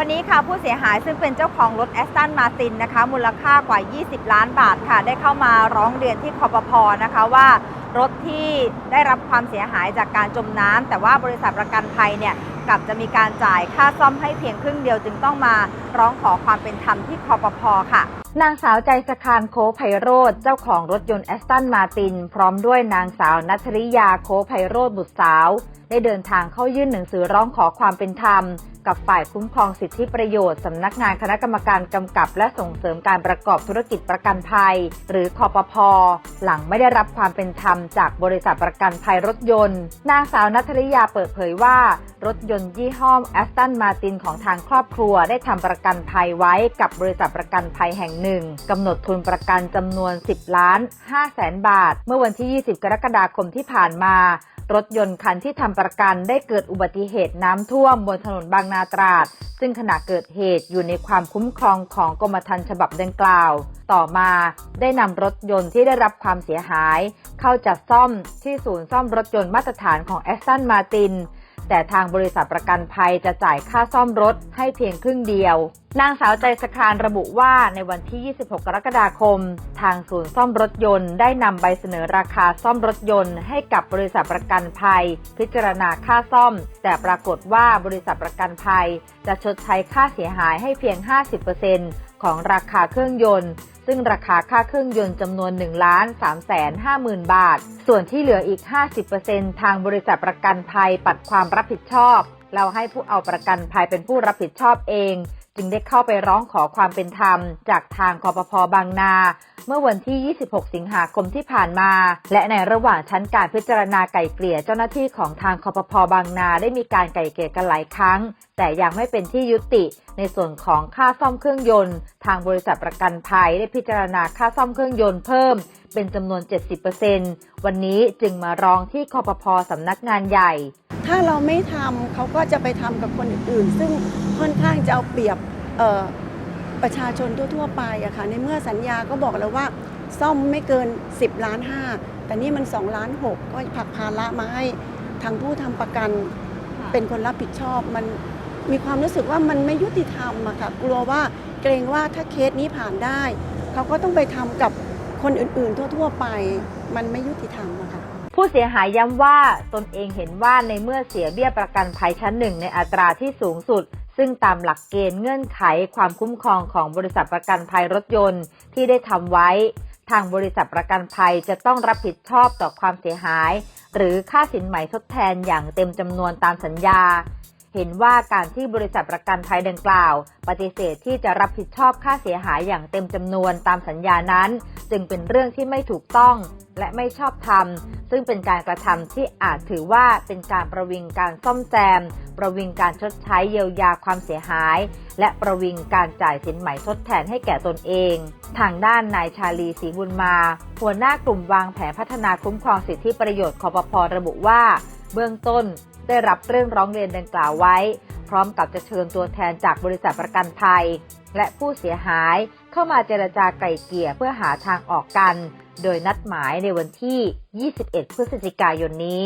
วันนี้ค่ะผู้เสียหายซึ่งเป็นเจ้าของรถแอสตันมาตินนะคะ มูลค่ากว่า 20 ล้านบาทค่ะ ได้เข้ามาร้องเรียนที่คอปพนะคะว่ารถที่ได้รับความเสียหายจากการจมน้ำแต่ว่าบริษัทประกันภัยเนี่ยกลับจะมีการจ่ายค่าซ่อมให้เพียงครึ่งเดียวจึงต้องมาร้องขอความเป็นธรรมที่คอปพค่ะนางสาวใจสคานโคไพโรธเจ้าของรถยนต์แอสตันมาติน พร้อมด้วยนางสาวนัทริยาโคไพโรธบุตรสาว ได้เดินทางเข้ายื่นหนังสือร้องขอความเป็นธรรม กับฝ่ายคุ้มครองสิทธิประโยชน์สำนักงานคณะกรรมการกำกับและส่งเสริมการประกอบธุรกิจประกันภัย หรือคอปพอหลังไม่ได้รับความเป็นธรรมจากบริษัทประกันภัยรถยนต์ นางสาวนัทริยาเปิดเผยว่า รถยนต์ยี่ห้อแอสตันมาตินของทางครอบครัว ได้ทำประกันภัยไว้กับบริษัทประกันภัยแห่งหนึ่งกำหนดทุนประกันจำนวน 10ล้าน5แสนบาท เมื่อวันที่ 20 กรกฎาคมที่ผ่านมา รถยนต์คันที่ทำประกันได้เกิดอุบัติเหตุน้ำท่วมบนถนนบางนาตราด ซึ่งขณะเกิดเหตุอยู่ในความคุ้มครองของกรมธรรม์ฉบับดังกล่าว ต่อมาได้นำรถยนต์ที่ได้รับความเสียหาย เข้าจัดซ่อมที่ศูนย์ซ่อมรถยนต์มาตรฐานของแอสตันมาติน แต่ทางบริษัทประกันภัยจะจ่ายค่าซ่อมรถให้เพียงครึ่งเดียว นางสาวใจสครานระบุว่าในวันที่ 26 กรกฎาคม ทางศูนย์ซ่อมรถยนต์ได้นำใบเสนอราคาซ่อมรถยนต์ให้กับบริษัทประกันภัย พิจารณาค่าซ่อม แต่ปรากฏว่าบริษัทประกันภัย จะชดใช้ค่าเสียหายให้เพียง 50% ของราคาเครื่องยนต์ ซึ่งราคาค่าเครื่องยนต์จำนวน1ล้าน3แสน5หมื่นบาท ส่วนที่เหลืออีก 50%ทางบริษัทประกันภัยปัดความรับผิดชอบ เราให้ผู้เอาประกันภัยเป็นผู้รับผิดชอบเอง จึงได้เข้าไปร้องขอความเป็นธรรม จากทางคอปพบางนา เมื่อวันที่ 26 สิงหาคมที่ผ่านมา และในระหว่างชั้นการพิจารณาไก่เกลี่ยเจ้าหน้าที่ของทางคอปพบางนาได้มีการไก่เกลี่ยกันหลายครั้ง แต่ยังไม่เป็นที่ยุติ ในส่วนของค่าซ่อมเครื่องยนต์ ทางบริษัทประกันภัยได้พิจารณาค่าซ่อมเครื่องยนต์เพิ่มเป็นจำนวน 70%วันนี้จึงมาร้องที่คอปพอสำนักงานใหญ่ ถ้าเราไม่ทำเขาก็จะไปทำกับคนอื่น ซึ่งค่อนข้างจะเอาเปรียบประชาชนทั่ว ๆ ไปอะค่ะในเมื่อสัญญาก็บอกแล้วว่า ซ่อมไม่เกิน 10 ล้านห้าแต่นี่มัน 2 ล้าน 6 ก็ผลักภาระมาให้ทางผู้ทำประกันเป็นคนรับผิดชอบมัน มีความรู้สึกว่ามันไม่ยุติธรรมอะค่ะกลัวว่าเกรงว่าถ้าเคสนี้ผ่านได้ เขาก็ต้องไปทำกับคนอื่นๆ ทั่ว ๆ ไป มันไม่ยุติธรรมอะค่ะ ผู้เสียหายย้ำว่าตนเองเห็นว่าในเมื่อเสียเบี้ยประกันภัยชั้นหนึ่งในอัตราที่สูงสุด ซึ่งตามหลักเกณฑ์เงื่อนไขความคุ้มครองของบริษัทประกันภัยรถยนต์ที่ได้ทำไว้ ทางบริษัทประกันภัยจะต้องรับผิดชอบต่อความเสียหาย หรือค่าสินไหมทดแทนอย่างเต็มจำนวนตามสัญญา เห็นว่าการที่บริษัทประกันภัยดังกล่าว ปฏิเสธที่จะรับผิดชอบค่าเสียหายอย่างเต็มจำนวนตามสัญญานั้น จึงเป็นเรื่องที่ไม่ถูกต้องและไม่ชอบธรรม ซึ่งเป็นการกระทำที่อาจถือว่าเป็นการประวิงการซ่อมแซม ประวิงการชดใช้เยียวยาความเสียหาย และประวิงการจ่ายสินไหมทดแทนให้แก่ตนเอง ทางด้านนายชาลีศรีบุญมา หัวหน้ากลุ่มวางแผนพัฒนาคุ้มครองสิทธิประโยชน์คอปพระบุว่า เบื้องต้น ได้รับเรื่องร้องเรียนดังกล่าวไว้ พร้อมกับจะเชิญตัวแทนจากบริษัทประกันภัย และผู้เสียหายเข้ามาเจรจาไกล่เกลี่ยเพื่อหาทางออกกัน โดยนัดหมายในวันที่ 21 พฤศจิกายนนี้